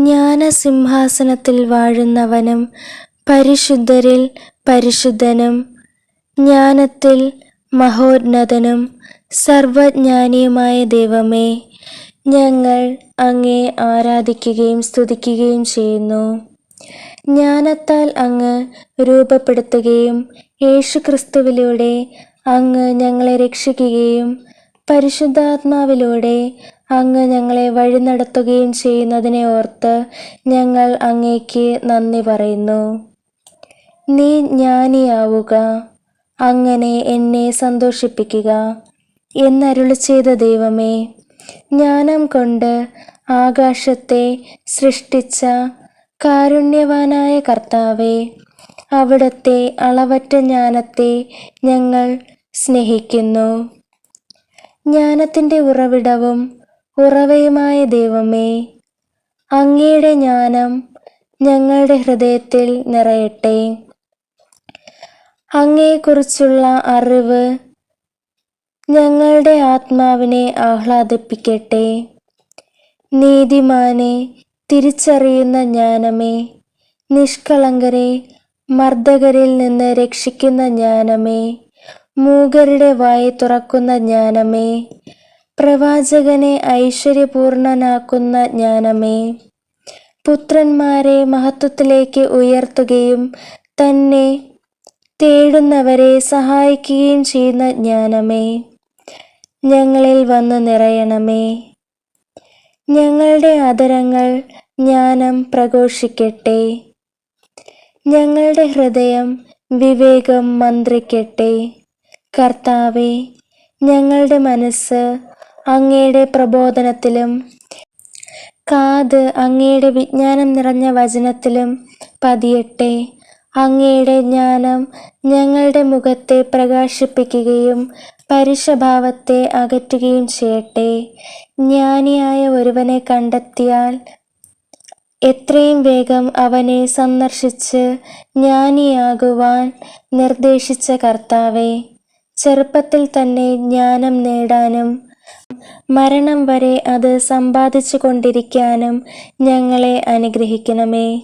ജ്ഞാനസിംഹാസനത്തിൽ വാഴുന്നവനും പരിശുദ്ധരിൽ പരിശുദ്ധനും ജ്ഞാനത്തിൽ മഹോന്നതനും സർവജ്ഞാനിയുമായ ദൈവമേ ഞങ്ങൾ അങ്ങേ ആരാധിക്കുകയും സ്തുതിക്കുകയും ചെയ്യുന്നു. ജ്ഞാനത്താൽ അങ്ങ് രൂപപ്പെടുത്തുകയും യേശുക്രിസ്തുവിലൂടെ അങ്ങ് ഞങ്ങളെ രക്ഷിക്കുകയും പരിശുദ്ധാത്മാവിലൂടെ അങ്ങ് ഞങ്ങളെ വഴി നടത്തുകയും ചെയ്യുന്നതിനെ ഓർത്ത് ഞങ്ങൾ അങ്ങേക്ക് നന്ദി പറയുന്നു. നീ ജ്ഞാനിയാവുക. അങ്ങനെ എന്നെ സന്തോഷിപ്പിക്കുക. എന്നരുളി ചെയ്ത ദൈവമേ ജ്ഞാനം കൊണ്ട് ആകാശത്തെ സൃഷ്ടിച്ച കാരുണ്യവാനായ കർത്താവെ അവിടത്തെ അളവറ്റ ജ്ഞാനത്തെ ഞങ്ങൾ സ്നേഹിക്കുന്നു. ജ്ഞാനത്തിന്റെ ഉറവിടവും ഉറവയുമായ ദൈവമേ അങ്ങയുടെ ജ്ഞാനം ഞങ്ങളുടെ ഹൃദയത്തിൽ നിറയട്ടെ. അങ്ങയെക്കുറിച്ചുള്ള അറിവ് ഞങ്ങളുടെ ആത്മാവിനെ ആഹ്ലാദിപ്പിക്കട്ടെ. നീതിമാനെ തിരിച്ചറിയുന്ന ജ്ഞാനമേ നിഷ്കളങ്കരെ മർദ്ദകരിൽ നിന്ന് രക്ഷിക്കുന്ന ജ്ഞാനമേ മൂകരുടെ വായി തുറക്കുന്ന ജ്ഞാനമേ പ്രവാചകനെ ഐശ്വര്യപൂർണനാക്കുന്ന ജ്ഞാനമേ. പുത്രന്മാരെ മഹത്വത്തിലേക്ക് ഉയർത്തുകയും തന്നെ തേടുന്നവരെ സഹായിക്കുകയും ചെയ്യുന്ന ജ്ഞാനമേ. ഞങ്ങളിൽ വന്നു നിറയണമേ. ഞങ്ങളുടെ അതരങ്ങൾ ജ്ഞാനം പ്രഘോഷിക്കട്ടെ. ഞങ്ങളുടെ ഹൃദയം വിവേകം മന്ത്രിക്കട്ടെ. കർത്താവെ ഞങ്ങളുടെ മനസ്സ് അങ്ങയുടെ പ്രബോധനത്തിലും കാത് അങ്ങയുടെ വിജ്ഞാനം നിറഞ്ഞ വചനത്തിലും പതിയട്ടെ. അങ്ങയുടെ ജ്ഞാനം ഞങ്ങളുടെ മുഖത്തെ പ്രകാശിപ്പിക്കുകയും പരുഷഭാവത്തെ അകറ്റുകയും ചെയ്യട്ടെ. ജ്ഞാനിയായ ഒരുവനെ കണ്ടെത്തിയാൽ എത്രയും വേഗം അവനെ സന്ദർശിച്ച് ജ്ഞാനിയാകുവാൻ നിർദ്ദേശിച്ച കർത്താവെ ചെറുപ്പത്തിൽ തന്നെ ജ്ഞാനം നേടാനും മരണം വരെ അത് സമ്പാദിച്ചു കൊണ്ടിരിക്കാനും ഞങ്ങളെ അനുഗ്രഹിക്കണമേ.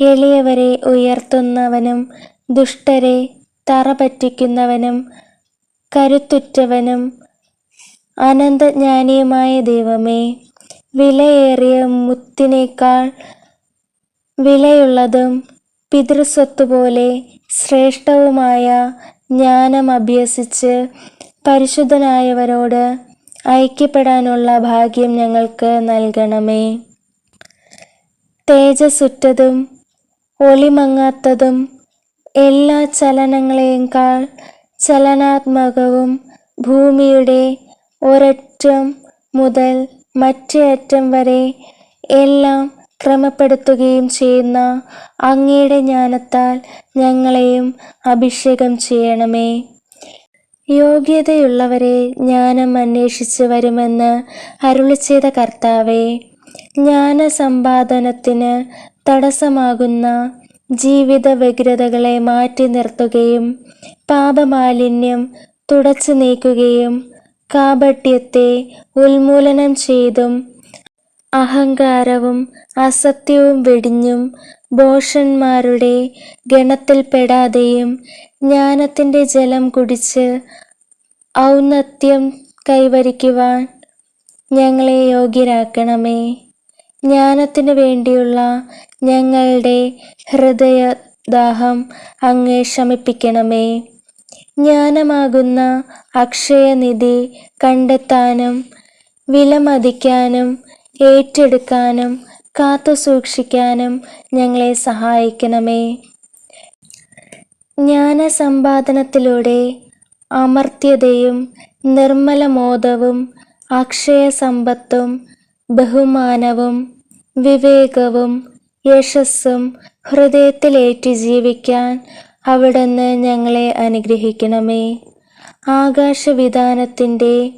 എളിയവരെ ഉയർത്തുന്നവനും ദുഷ്ടരെ തറ പറ്റിക്കുന്നവനും കരുത്തുറ്റവനും അനന്തജ്ഞാനിയുമായ ദൈവമേ. വിലയേറിയ മുത്തിനേക്കാൾ വിലയുള്ളതും പിതൃസ്വത്തുപോലെ ശ്രേഷ്ഠവുമായ ജ്ഞാനം അഭ്യസിച്ച് പരിശുദ്ധനായവരോട് ഐക്യപ്പെടാനുള്ള ഭാഗ്യം ഞങ്ങൾക്ക് നൽകണമേ. തേജസ്സുറ്റതും ഒളിമങ്ങാത്തതും എല്ലാ ചലനങ്ങളെക്കാൾ ചലനാത്മകവും ഭൂമിയുടെ ഒരറ്റം മുതൽ മറ്റേ അറ്റം വരെ എല്ലാം ക്രമപ്പെടുത്തുകയും ചെയ്യുന്ന അങ്ങയുടെ ജ്ഞാനത്താൽ ഞങ്ങളെയും അഭിഷേകം ചെയ്യണമേ. യോഗ്യതയുള്ളവരെ ജ്ഞാനം അന്വേഷിച്ച് വരുമെന്ന് അരുളി ചെയ്ത കർത്താവെ ജ്ഞാന സമ്പാദനത്തിന് തടസ്സമാകുന്ന ജീവിത വ്യഗ്രതകളെ മാറ്റി നിർത്തുകയും പാപമാലിന്യം തുടച്ചു നീക്കുകയും കാപട്യത്തെ ഉന്മൂലനം ചെയ്തും അഹങ്കാരവും അസത്യവും വെടിഞ്ഞും ഭോഷന്മാരുടെ ഗണത്തിൽപ്പെടാതെയും ജ്ഞാനത്തിന്റെ ജലം കുടിച്ച് ഔന്നത്യം കൈവരിക്കുവാൻ ഞങ്ങളെ യോഗ്യരാക്കണമേ. ജ്ഞാനത്തിനു വേണ്ടിയുള്ള ഞങ്ങളുടെ ഹൃദയദാഹം അങ്ങേ ശമിപ്പിക്കണമേ. ജ്ഞാനമാകുന്ന അക്ഷയനിധി കണ്ടെത്താനും വിലമതിക്കാനും ഏറ്റെടുക്കാനും കാത്തു സൂക്ഷിക്കാനും ഞങ്ങളെ സഹായിക്കണമേ. ജ്ഞാനസമ്പാദനത്തിലൂടെ അമർത്യതയും നിർമ്മലമോദവും അക്ഷയസമ്പത്തും ബഹുമാനവും വിവേകവും യശസ്സും ഹൃദയത്തിലേറ്റി ജീവിക്കാൻ അവിടുന്ന് ഞങ്ങളെ അനുഗ്രഹിക്കണമേ. ആകാശവിധാനത്തിന്റെ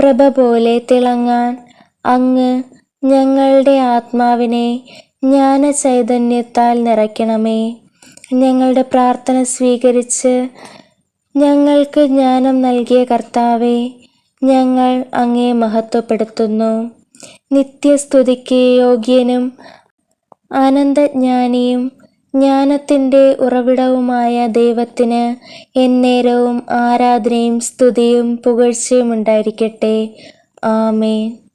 പ്രഭ പോലെ തിളങ്ങാൻ അങ്ങ് ഞങ്ങളുടെ ആത്മാവിനെ ജ്ഞാനചൈതന്യത്താൽ നിറയ്ക്കണമേ. ഞങ്ങളുടെ പ്രാർത്ഥന സ്വീകരിച്ച് ഞങ്ങൾക്ക് ജ്ഞാനം നൽകിയ കർത്താവെ ഞങ്ങൾ അങ്ങേ മഹത്വപ്പെടുത്തുന്നു. നിത്യസ്തുതിക്ക് യോഗ്യനും അനന്തജ്ഞാനിയും ജ്ഞാനത്തിന്റെ ഉറവിടവുമായ ദൈവത്തിന് എന്നേരവും ആരാധനയും സ്തുതിയും പുകഴ്ചയും ഉണ്ടായിരിക്കട്ടെ. ആമേൻ.